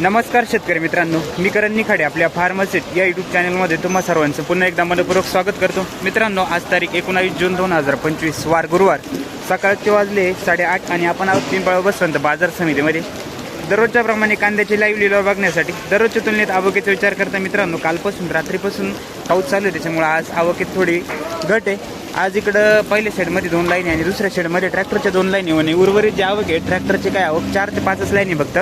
नमस्कार शेतकरी मित्रांनो मी करण निखाडे आपल्या फार्मसेट या युट्यूब चॅनलमध्ये तुम्हा सर्वांचं पुन्हा एकदा मनपूर्वक स्वागत करतो. मित्रांनो आज तारीख एकोणावीस जून दोन हजार पंचवीस वार गुरुवार. सकाळचे वाजले साडेआठ आणि आपण आहोत पिंपळा बसवंत बाजार समितीमध्ये. दररोजच्या प्रमाणे कांद्याची लाईव्ह लिलाव बघण्यासाठी दररोजच्या तुलनेत आवकेचा विचार करता मित्रांनो कालपासून रात्रीपासून पाऊस चालू आहे. त्याच्यामुळे आज आवकेत थोडी घट आहे. आज इकडं पहिल्या शेडमध्ये दोन लाईन आहे आणि दुसऱ्या शेडमध्ये ट्रॅक्टरच्या दोन लाईन आणि उर्वरित जे आवक आहे ट्रॅक्टरचे काय आवक चार ते पाचच लाईन आहे फक्त.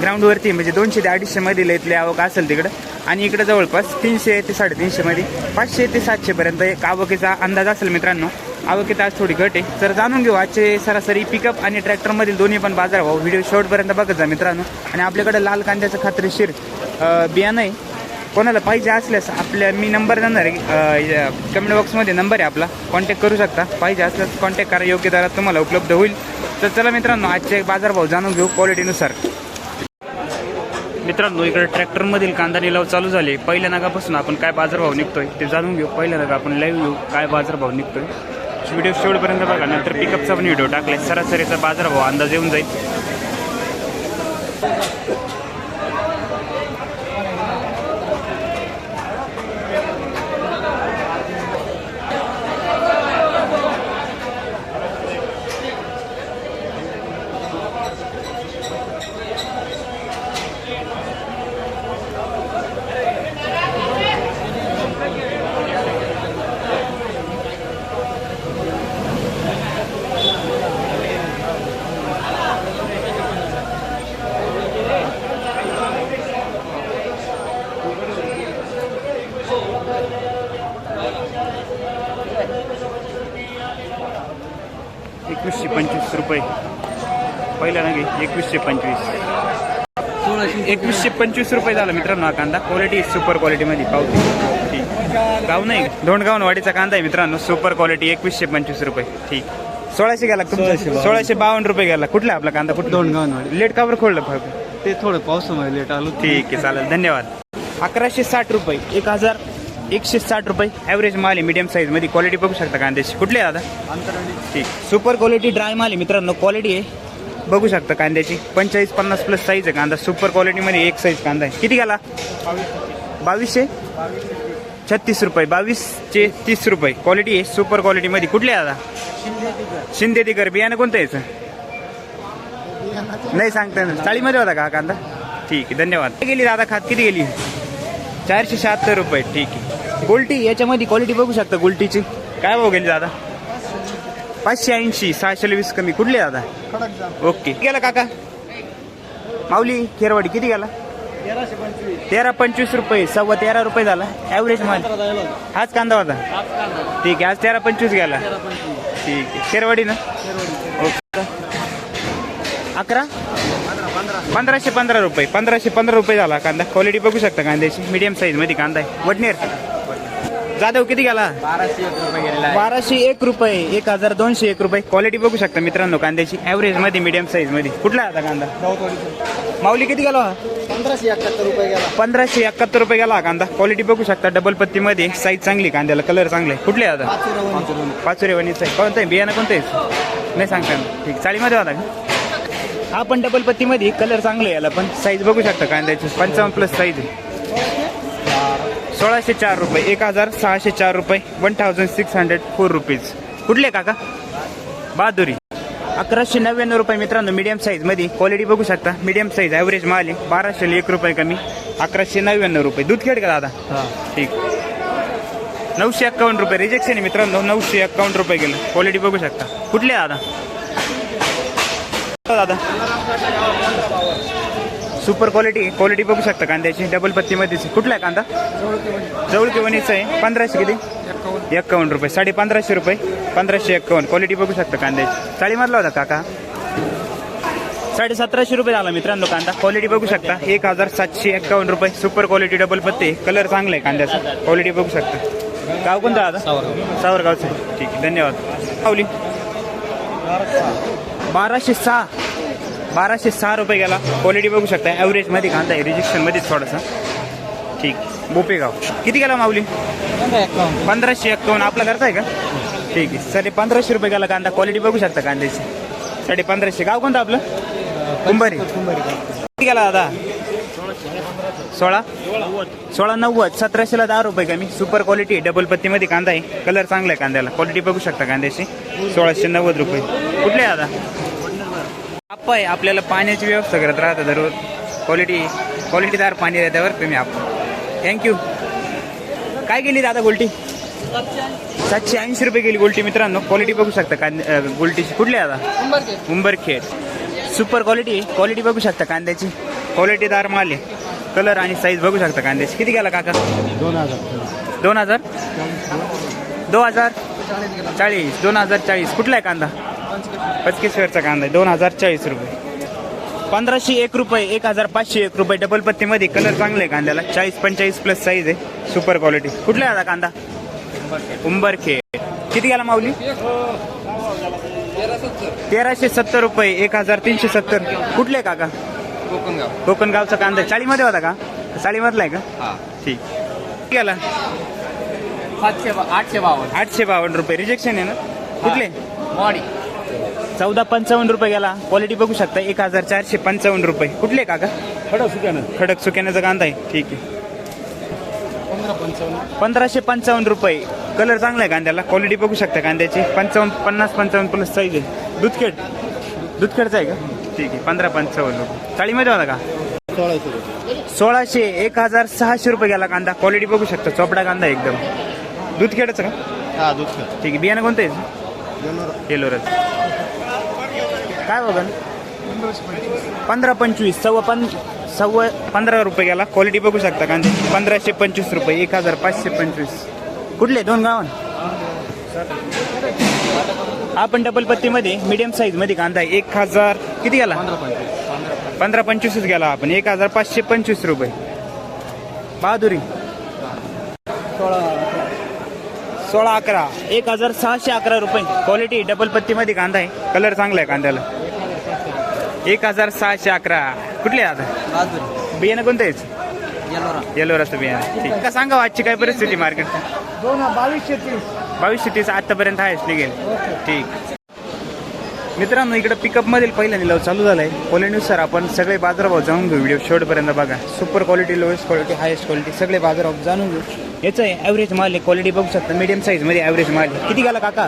ग्राउंडवरती म्हणजे दोनशे ते अडीचशे लय इथली आवक असेल तिकडं. आणि इकडं जवळपास तीनशे ते साडेतीनशेमध्ये पाचशे ते सातशेपर्यंत एक आवकेचा अंदाज असेल मित्रांनो. आवकेत आज थोडी घट आहे. तर जाणून घेऊ आजचे सरासरी पिकअप आणि ट्रॅक्टरमधील दोन्ही पण बाजार भाव व्हिडिओ शेवटपर्यंत बघत जा मित्रांनो. आणि आपल्याकडे लाल कांद्याचं खात्रीशीर बियाणं आहे कोणाला पाहिजे असल्यास आपल्या मी नंबर देणार आहे. कमेंट बॉक्समध्ये नंबर आहे आपला. कॉन्टॅक्ट करू शकता. पाहिजे असल्यास कॉन्टॅक्ट करा. योग्य दरात तुम्हाला उपलब्ध होईल. तर चला मित्रांनो आजचे बाजारभाव जाणून घेऊ क्वालिटीनुसार मित्रांनो इकडे ट्रॅक्टरमधील कांदा लिलाव चालू झाले. पहिल्या नागापासून आपण काय बाजारभाव निघतोय ते जाणून घेऊ. पहिल्या नागा आपण लाईव्ह घेऊ काय बाजारभाव निघतोय. व्हिडिओ शेवटपर्यंत बघा नंतर पिकअपचा पण व्हिडिओ टाकलाय. सरासरीचा बाजारभाव अंदाज येऊन जाईल एकवीसशे पंचवीस रुपये. पहिल्या नागे एकवीसशे पंचवीस. एकवीसशे पंचवीस रुपये झाला मित्रांनो हा कांदा. क्वालिटी सुपर क्वालिटीमध्ये पावती. ठीक. गाव नाही धोंडगावनवाडीचा कांदा आहे मित्रांनो. सुपर क्वालिटी एकवीसशे पंचवीस रुपये. ठीक. सोळाशे गेला तुमचा? सोळाशे बावन्न. रुपये गेला. कुठला आपला कांदा? कुठला? दोंडगावनवाडी लेट कावर खोडलं फक्त ते थोडं पावसामुळे लेट आलो. ठीक आहे चालेल. धन्यवाद. अकराशे साठ रुपये. एक हजार एकशे साठ रुपये. ॲव्हरेज माल आहे मीडियम साईजमध्ये क्वालिटी बघू शकता कांद्याची कुठली आहे दादा? ठीक. सुपर क्वालिटी ड्राय माल आहे मित्रांनो. क्वालिटी आहे. बघू शकता कांद्याची. पंचेचाळीस पन्नास प्लस साईज आहे कांदा. सुपर क्वालिटीमध्ये एक साईज कांदा आहे. किती घाला बावीसशे छत्तीस रुपये. बावीसचे तीस रुपये. क्वालिटी आहे. सुपर क्वालिटीमध्ये कुठली आहे दादा? शिंदे दिगर बियाणं कोणतं यायचं नाही सांगता ना चाळीमध्ये होता का कांदा? ठीक आहे. धन्यवाद. गेली दादा? खात किती गेली? चारशे शहात्तर रुपये ठीक आहे. गोल्टी याच्यामध्ये क्वालिटी बघू शकता गोल्टीची. काय भाव गेली दादा? पाचशे ऐंशी सहाशे वीस कमी. कुठली दादा? ओके. गेला काका? माऊली खेरवाडी किती गेला? तेरा पंचवीस रुपये सव्वा तेरा रुपये झाला. ॲव्हरेज माल. हाच कांदा होता. ठीक आहे आज तेरा पंचवीस गेला. ठीक आहे. खेरवाडी ना? ओके. अकरा? पंधराशे पंधरा रुपये. पंधराशे पंधरा रुपये झाला कांदा. क्वालिटी बघू शकता कांद्याची. मीडियम साईजमध्ये कांदा आहे. वडनेर. जाधव किती गेला? बाराशे एक रुपये गेलेला आहे. बाराशे एक रुपये. एक हजार दोनशे एक रुपये. क्वालिटी बघू शकता मित्रांनो कांद्याची. ॲव्हरेजमध्ये मीडियम साईजमध्ये. कुठला आता कांदा? माऊली किती गेला? पंधराशे एकाहत्तर रुपये गेला. पंधराशे एकाहत्तर रुपये गेला कांदा. क्वालिटी बघू शकता डबल पत्तीमध्ये. साईज चांगली कांद्याला. कलर चांगले कुठले आता? पाचोरे आहे. कोणतं आहे? बियाणं कोणतं आहे? नाही सांगता ठीक. चाळीमध्ये होता का? हा पण डबल पत्तीमध्ये कलर चांगले आहे याला पण. साईज बघू शकता कांद्याची. पंचावन्न प्लस साईज सोळाशे चार रुपये. एक हजार सहाशे चार रुपये. One thousand six hundred four rupees कुठले काका? बहादुरी. अकराशे नव्याण्णव रुपये मित्रांनो मीडियम साईजमध्ये क्वालिटी बघू शकता. मीडियम साईज ॲव्हरेज माल आहे. बाराशे एक रुपये कमी. अकराशे नव्याण्णव रुपये. दूध खेळ का दादा? ठीक. नऊशे एक्कावन्न रुपये. रिजेक्शन आहे मित्रांनो. नऊशे एक्कावन्न रुपये गेलं क्वालिटी बघू शकता. कुठले दादा? दादा. सुपर क्वालिटी क्वालिटी बघू शकता कांद्याची. डबल पत्तीमध्येच. कुठला आहे कांदा? जवळ किंवानीचं आहे. पंधराशे किती? एक्कावन्न रुपये. साडे पंधराशे रुपये. पंधराशे एक्कावन्न क्वालिटी बघू शकता कांद्याची. चाळीमधला होता काका. साडे सतराशे रुपये झाला मित्रांनो कांदा. क्वालिटी बघू शकता. एक हजार सातशे एक्कावन्न रुपये. सुपर क्वालिटी डबल पत्ते. कलर चांगला आहे कांद्याचा. क्वालिटी बघू शकता. गाव कोणतं आता सावरगावचं. ठीक आहे. धन्यवाद. पावली बाराशे सहा. बाराशे सहा रुपये गेला. क्वालिटी बघू शकता. ॲव्हरेजमध्ये कांदा आहे. रिजेक्शनमध्ये थोडासा. ठीक. बोपेगाव. किती गेला माऊली? पंधराशे एक्कावन्न आपला करता आहे का? ठीक आहे. साडे पंधराशे रुपये गेला कांदा. क्वालिटी बघू शकता कांद्याची. साडे पंधराशे. गाव कोणतं आपलं? कुंभारी. गेला दादा? सोळा? सोळा नव्वद. सतराशेला दहा रुपये कमी. सुपर क्वालिटी डबल पत्तीमध्ये कांदा आहे. कलर चांगला आहे कांद्याला. क्वालिटी बघू शकता कांद्याची. सोळाशे नव्वद रुपये. कुठले आहे दादा? आप्पा आहे आपल्याला पाण्याची व्यवस्था करत राहतं दररोज क्वालिटी क्वालिटीदार पाणी देत्यावर तुम्ही आप्पा थँक्यू काय गेली दादा गोल्टी? सातशे ऐंशी रुपये गेली गोल्टी मित्रांनो. क्वालिटी बघू शकता कांद्या गोल्टीची कुठली आहे दादा उंबरखेड. सुपर क्वालिटी क्वालिटी बघू शकता कांद्याची. क्वालिटीदार माल आहे. कलर आणि साईज बघू शकता कांद्याची. किती गेला काका? दोन हजार दोन हजार. दोन हजार? चाळीस. दोन हजार चाळीस. कुठला आहे कांदा? पचकेश्वरचा कांदा आहे दोन हजार चाळीस रुपये. पंधराशे एक रुपये एक हजार पाचशे एक रुपये डबल पत्तीमध्ये. कलर चांगले आहे कांद्याला. चाळीस पंचेचाळीस प्लस साईज आहे. सुपर क्वालिटी कुठला आहे कांदा? उंबरखेड किती गेला माऊली? तेराशे सत्तर रुपये एक हजार तीनशे सत्तर. कुठले आहे काका? कोकणगाव कोकण गावचा कांदा. चाळीमध्ये होता का? चाळीमधला आहे का? ठीक. किती गेला? सातशे आठशे बावन्न. आठशे बावन्न रुपये. रिजेक्शन आहे ना? कुठले? मॉडी चौदा पंचावन्न रुपये गेला. क्वालिटी बघू शकता एक हजार चारशे पंचावन्न रुपये. कुठले काका? खडा सुक्यानं. खडक सुक्याण्याचा कांदा आहे. ठीक आहे. पंधराशे पंचावन्न रुपये. कलर चांगला आहे कांद्याला. क्वालिटी बघू शकता कांद्याची. पंचावन्न पन्नास पंचावन्न प्लस साईज आहे. दुधखेड. दुधखेडचा आहे का? ठीक आहे. पंधरा पंचावन्न रुपये. चाळीमध्ये होता का? सोळाशे एक हजार सहाशे रुपये गेला कांदा. क्वालिटी बघू शकता. चोपडा कांदा एकदम. दुधखेडचं का? हा दूध ठीक आहे. बियाणं कोणतं आहे? केलोरच काय बघा पंधरा पंचवीस सव्वा पं सव्वा पंधरा रुपये गेला. क्वालिटी बघू शकता कांदे पंधराशे पंचवीस रुपये एक हजार पाचशे पंचवीस. कुठले? दोन गावान. आपण डबल पत्तीमध्ये मीडियम साईजमध्ये कांदा आहे. एक हजार किती गेला? पंधरा पंचवीस. पंधरा पंधरा पंचवीसच गेला आपण. एक हजार पाचशे पंचवीस रुपये. बहादुरी. सोळा. सोळा अकरा. एक हजार सहाशे अकरा रुपये. क्वालिटी डबल पत्तीमध्ये कांदा आहे. कलर चांगला आहे कांद्याला. एक हजार सहाशे अकरा. कुठले आता? बियाणं कोणतं आहे? येलोरा येलोराचं बियाणं. ठीक. का सांगा आजची काय परिस्थिती मार्केट दोन बावीसशे तीस. बावीसशे तीस आतापर्यंत आहेच निघेल. ठीक. मित्रांनो इकडं पिकअप मधील पहिला निलाव चालू झालाय. क्वालिटीनुसार आपण सगळे बाजारभाव जाणून घेऊ. व्हिडिओ शेवटपर्यंत बघा. Super quality lowest quality highest quality सगळे बाजारभाव जाणून घेऊ. याचं आहे ॲव्हरेज माल आहे क्वालिटी बघू शकता. मीडियम साईजमध्ये ॲव्हरेज माल आहे. किती गेला काका?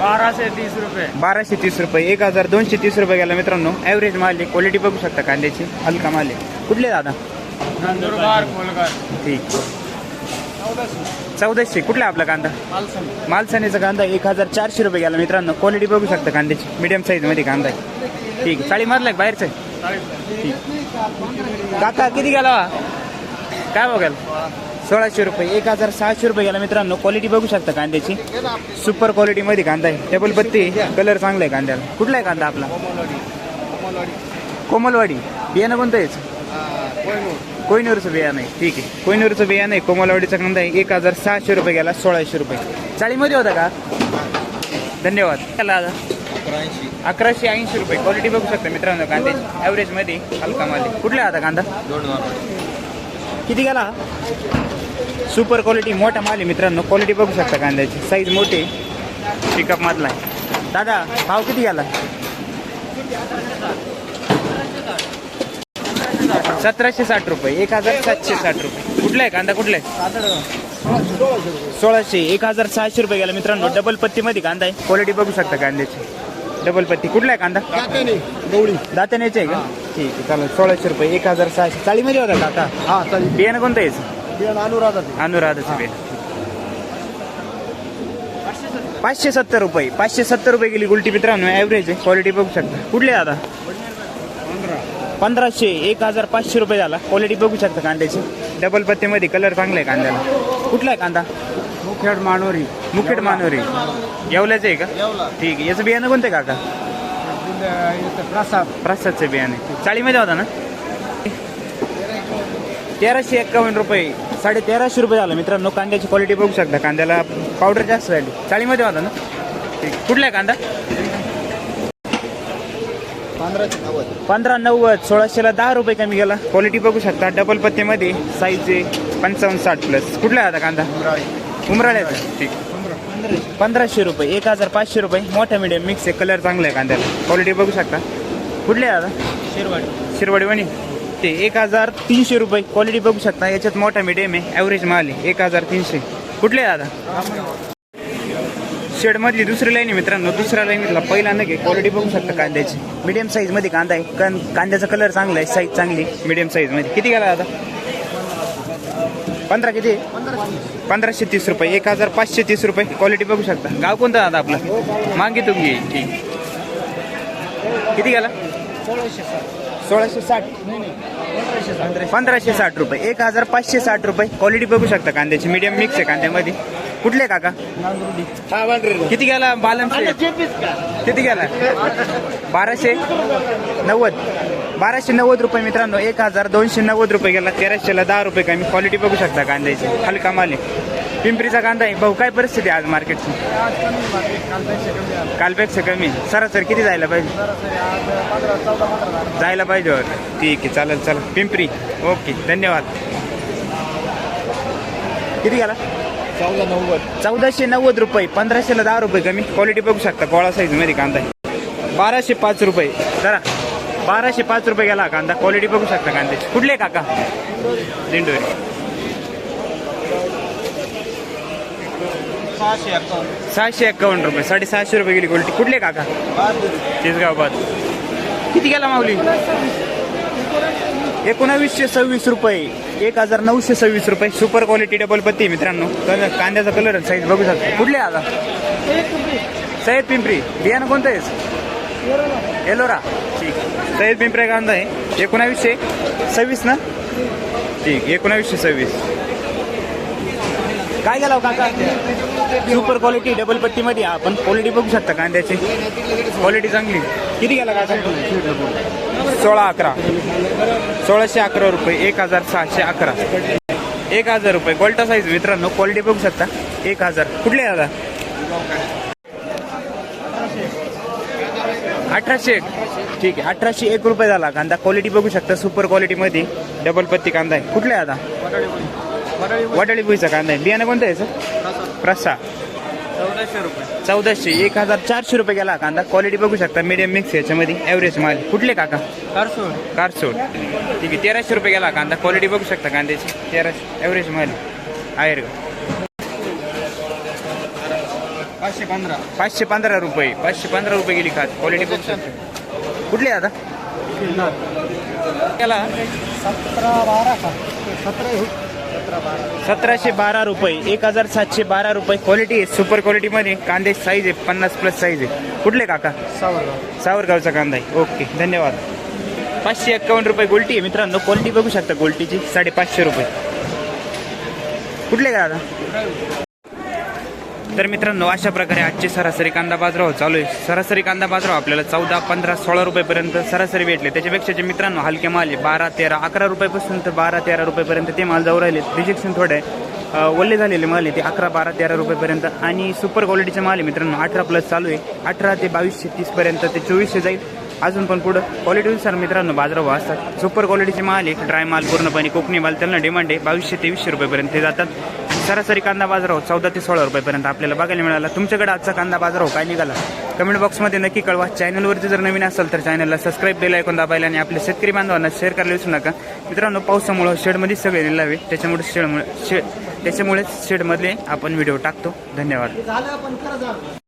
बाराशे तीस रुपये. बाराशे तीस रुपये. एक हजार दोनशे तीस रुपये गेला मित्रांनो. ॲव्हरेज माल आहे क्वालिटी बघू शकता कांद्याची. हलका माल आहे. कुठले दादा? नंदुरबार कोलगार ठीक. चौदाशे. कुठला आहे आपला कांदा? मालसणीचा कांदा एक हजार चारशे रुपये गेला. मित्रांनो क्वालिटी बघू शकता कांद्याची. मिडियम साईजमध्ये कांदा आहे. ठीक आहे. चाळी मारला का बाहेरचं? आहे ठीक. काका किती गेला? काय बघाल? सोळाशे रुपये. एक हजार सहाशे रुपये गेला. मित्रांनो क्वालिटी बघू शकता कांद्याची. सुपर क्वालिटीमध्ये कांदा आहे. टेबल पत्ती कलर चांगला आहे कांद्याला. कुठला आहे कांदा आपला? कोमलवाडी. बियाणं कोणतं आहे कोयनूरचं बियाणं आहे. ठीक आहे. कोयनूरचं बियाणं आहे. कोमलवाडीचा कांदा आहे. एक हजार सहाशे रुपये गेला. सोळाशे रुपये. चाळीमध्ये होता का? धन्यवाद. चला दादा अकराशे ऐंशी रुपये. क्वालिटी बघू शकता मित्रांनो कांद्याची ॲव्हरेजमध्ये हलका माल आहे. कुठला आता कांदा? किती गेला? सुपर क्वालिटी मोठा माल आहे मित्रांनो. क्वालिटी बघू शकता कांद्याची. साईज मोठी पिकअप मधला आहे. दादा भाव किती गेला? सतराशे साठ रुपये एक हजार सातशे साठ रुपये. कुठला आहे? कांदा कुठला आहे? सोळाशे. एक हजार सहाशे रुपये गेला मित्रांनो. डबल पत्तीमध्ये कांदा आहे. क्वालिटी बघू शकता कांद्याची. डबल पत्ती. कुठला आहे कांदा? गवळी. दात्यानेच आहे का? ठीक आहे चालेल. सोळाशे रुपये. एक हजार सहाशे. चाळीमध्ये होता काका हा चालेल बियाणं कोणतं यायचं बियाणं अनुराधा अनुराधाचं बियाणं. पाचशे सत्तर. रुपये. पाचशे सत्तर रुपये गेली गुलटी मित्रांनो. ॲव्हरेज आहे. क्वालिटी बघू शकता. कुठले आहे आता पंधराशे एक हजार पाचशे रुपये झाला. क्वालिटी बघू शकता कांद्याची. डबल पत्तीमध्ये कलर चांगला आहे कांद्याला. कुठला आहे कांदा? मुखेड मानोरी. मुखेड मानोरी. येवल्याचं आहे का? येवला. ठीक आहे. याचं बियाणं कोणतं आहे काका? प्रसाद. प्रसादचं बियाणे. चाळीमध्ये होता ना? तेराशे एक्कावन्न रुपये. साडे तेराशे रुपये झालं. मित्रांनो कांद्याची क्वालिटी बघू शकता. कांद्याला पावडर जास्त झाली. चाळीमध्ये होता ना? ठीक. कुठला आहे कांदा? पंधरा नव्वद सोळाशेला दहा रुपये कमी गेला क्वालिटी बघू शकता. डबल पत्तेमध्ये साईज आहे पंचावन्न साठ प्लस कुठला आता कांदा? उमराळ्याचा ठीक. पंधराशे रुपये. एक हजार पाचशे रुपये. मोठा मीडियम मिक्स आहे. कलर चांगला आहे कांद्याला. क्वालिटी बघू शकता. कुठले आता? शिरवाडी. शिरवाडी वणी. ते एक हजार तीनशे रुपये. क्वालिटी बघू शकता. याच्यात मोठा मिडियम आहे. ॲव्हरेज माल आहे. एक हजार तीनशे. कुठले दादा शेडमधली दुसरी लाईन आहे मित्रांनो. दुसऱ्या लाईनीतला पहिला नग आहे. क्वालिटी बघू शकता कांद्याची. मिडियम साईजमध्ये कांदा आहे. कां कांद्याचा कलर चांगला आहे साईज चांगली मिडियम साईजमध्ये किती गेला दादा पंधरा किती? पंधराशे तीस रुपये. एक हजार पाचशे तीस रुपये. क्वालिटी बघू शकता. गाव कोणतं दादा आपलं? मागे तुम्ही ठीक किती गेला? सोळाशे साठ. पंधराशे साठ रुपये. एक हजार पाचशे साठ रुपये. क्वालिटी बघू शकता कांद्याची. मीडियम मिक्स आहे कांद्यामध्ये. कुठले काका? किती गेला बालम किती गेला? बाराशे नव्वद. बाराशे नव्वद रुपये मित्रांनो एक हजार दोनशे नव्वद रुपये गेला तेराशेला दहा रुपये कमी. क्वालिटी बघू शकता कांद्याची. हलका माल पिंपरीचा कांदा आहे. भाऊ काय परिस्थिती आज मार्केटची कालपेक्षा कमी. सरासरी किती जायला पाहिजे? जायला पाहिजे. ठीक आहे चालेल चला पिंपरी. ओके धन्यवाद. किती गेला? चौदा नव्वद चौदाशे नव्वद रुपये पंधराशेला दहा रुपये कमी. क्वालिटी बघू शकता गोळा साईजमध्ये कांदा. आहे बाराशे पाच रुपये. जरा बाराशे पाच रुपये गेला कांदा. क्वालिटी बघू शकता कांद्याची. कुठले काका? दिंडोरी. सहाशे एक्कावन्न रुपये. साडेसहाशे रुपये गेली क्वालिटी कुठले काका? चिसगाव बाद किती गेला माऊली? एकोणावीसशे सव्वीस रुपये एक हजार नऊशे सव्वीस रुपये. सुपर क्वालिटी डबल पत्ती मित्रांनो. कांद्याचा कलर साईज बघू शकता. कुठले आता? सय्यद पिंपरी. बियाणं कोणतं आहे? एलोरा. ठीक. सय्यद पिंपरी कांदा आहे. एकोणावीसशे सव्वीस ना? ठीक. एकोणावीसशे सव्वीस. काय गेला हो काका? सुपर क्वालिटी डबल पत्तीमध्ये आपण क्वालिटी बघू शकता कांद्याची. क्वालिटी चांगली. किती गेला काका? सोळा अकरा. सोळाशे अकरा रुपये एक हजार सहाशे अकरा. एक हजार रुपये. क्वालिटा साईज मित्रांनो क्वालिटी बघू शकता. एक हजार. कुठले दादा? अठराशे एक. ठीक आहे. अठराशे एक रुपये झाला. कांदा क्वालिटी बघू शकता. सुपर क्वालिटीमध्ये डबल पत्ती कांदा आहे. कुठले आहे आता वडाळी भुईचा कांदा आहे. बियाणं कोणतं आहे सर? प्रसा चौदाशे रुपये. चौदाशे. एक हजार चारशे रुपये गेला कांदा. क्वालिटी बघू शकता. मीडियम मिक्स याच्यामध्ये. ॲव्हरेज माल. कुठले काका? कारसून कारसोड ठीक आहे. तेराशे रुपये गेला कांदा. क्वालिटी बघू शकता कांद्याची. तेराशे. ॲव्हरेज माल. आहेर पाचशे पंधरा. पाचशे पंधरा रुपये. पाचशे पंधरा रुपये गेली खात. क्वालिटी बघू शकता. कुठले आता सतरा बारा का? सतरा सतराशे बारा रुपये एक हजार सातशे बारा रुपये क्वालिटी आहे सुपर क्वालिटीमध्ये कांदे साईज आहे पन्नास प्लस साईज आहे. कुठले काका? सावरगाव. सावरगावचा कांदा आहे. ओके धन्यवाद. पाचशे एक्कावन्न रुपये गोल्टी आहे मित्रांनो. क्वालिटी बघू शकता गोल्टीची साडेपाचशे रुपये. कुठले का दादा तर मित्रांनो अशा प्रकारे आजचे सरासरी कांदा बाजाराव चालू आहे. सरासरी कांदा बाजाराव आपल्याला चौदा पंधरा सोळा रुपयेपर्यंत सरासरी भेटले. त्याच्यापेक्षा जे मित्रांनो हलके माल आहे बारा तेरा अकरा रुपयापासून तर बारा तेरा रुपयेपर्यंत ते माल जाऊ राहिले. रिजेक्शन थोडं आहे ओले झालेले माल आहे ते अकरा बारा तेरा रुपयेपर्यंत. आणि सुपर क्वालिटीचे माल आहे मित्रांनो अठरा प्लस चालू आहे. अठरा ते बावीसशे तीसपर्यंत ते चोवीसशे जाईल. अजून पण पुढं क्वालिटीनुसार मित्रांनो बाजारभाव असतात. सुपर क्वालिटीचे माल आहे ड्राय माल पूर्णपणे कोकणी माल त्यांना डिमांड आहे बावीसशे तेवीसशे रुपयेपर्यंत ते जातात. सरासरी कांदा बाजाराव चौदा ते सोळा रुपयेपर्यंत आपल्याला बघायला मिळाला. तुमच्याकडे आजचा कांदा बाजाराव काय निघाला? कमेंट बॉक्समध्ये नक्की कळवा. चॅनलवरती जर नवीन असेल तर चॅनलला सबस्क्राईब बेल ऐकून दाबायला आणि आपल्या शेतकरी बांधवांना शेअर करायला विसरू नका. मित्रांनो पावसामुळं शेडमध्ये सगळे निलावे. त्याच्यामुळे शेडमुळे शेड त्याच्यामुळेच शेडमधले आपण व्हिडिओ टाकतो. धन्यवाद.